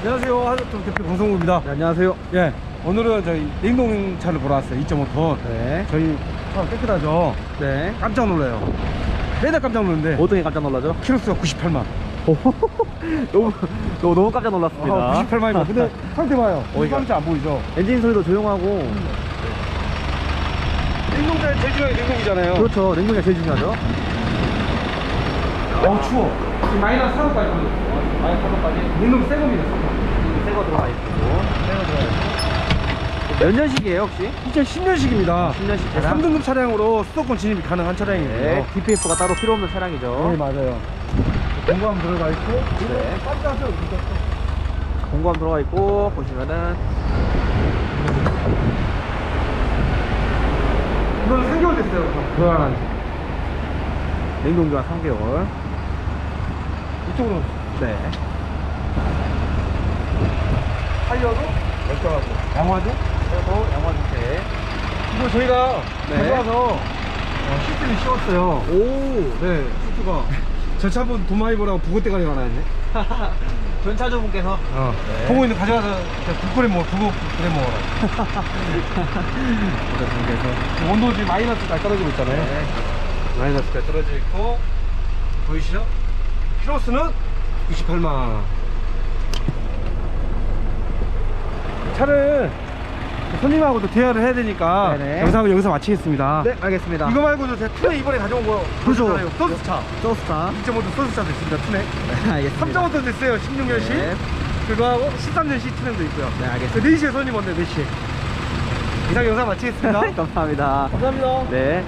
안녕하세요. 하드톤 대표 강성우입니다. 네, 안녕하세요. 예, 오늘은 저희 냉동차를 보러 왔어요. 2.5톤. 네. 저희 차 깨끗하죠? 네. 깜짝 놀라요. 맨날 깜짝 놀랐는데 어떻게 깜짝 놀라죠? 키로수가 98만. 너무, 너무, 너무 깜짝 놀랐습니다. 아, 98만이고. 근데 상태 봐요. 어이가. 상태 안 보이죠? 엔진 소리도 조용하고. 냉동차의 제일 중요한 게 냉동이잖아요. 그렇죠. 냉동이 제일 중요하죠. 어우, 추워. 지금 마이너스 4도까지 마이너스 4도까지. 냉동 새 겁니다. 새거 들어가 있고. 새거 들어가 있고. 몇 년식이에요, 혹시? 2010년식입니다. 10년식 차량? 3등급 차량으로 수도권 진입이 가능한 차량이에요. 네. DPF가 따로 필요 없는 차량이죠. 네, 맞아요. 공구함 들어가 있고. 네. 깜짝이야. 공구함 들어가 있고, 보시면은. 이거는 3개월 됐어요. 교환한 지. 냉동 교환 3개월. 이쪽으로 네. 타이어도 멀쩡하고 양화도 그리고 양화주택. 이거 저희가 네. 가져와서 어, 시트를 씌웠어요 오! 네 시트가 저 차분 돈 많이 벌라고 부고대가리 하나 했네 전차주분께서. 어. 네. 보고 있는 가져가서 국거리 먹어 부고 그래 먹어라 전차주분께서. 온도 지금 마이너스까지 떨어지고 있잖아요 네. 마이너스까지 떨어져 있고 보이시죠? 키로수는 98만 차를 손님하고도 대화를 해야 되니까 네네. 영상을 여기서 마치겠습니다 네, 알겠습니다. 이거 말고도 제가 투네 이번에 가져온 거 그죠. 소스차 소스타. 2.5도 소스차도 있습니다 투네 네, 알겠습니다. 3.5도 됐어요 16년식 네. 그거하고 13년식 투네도 있고요 네, 그 알겠습니다. 4시에 손님 왔네 4시에 이상 영상 마치겠습니다 감사합니다. 감사합니다 네.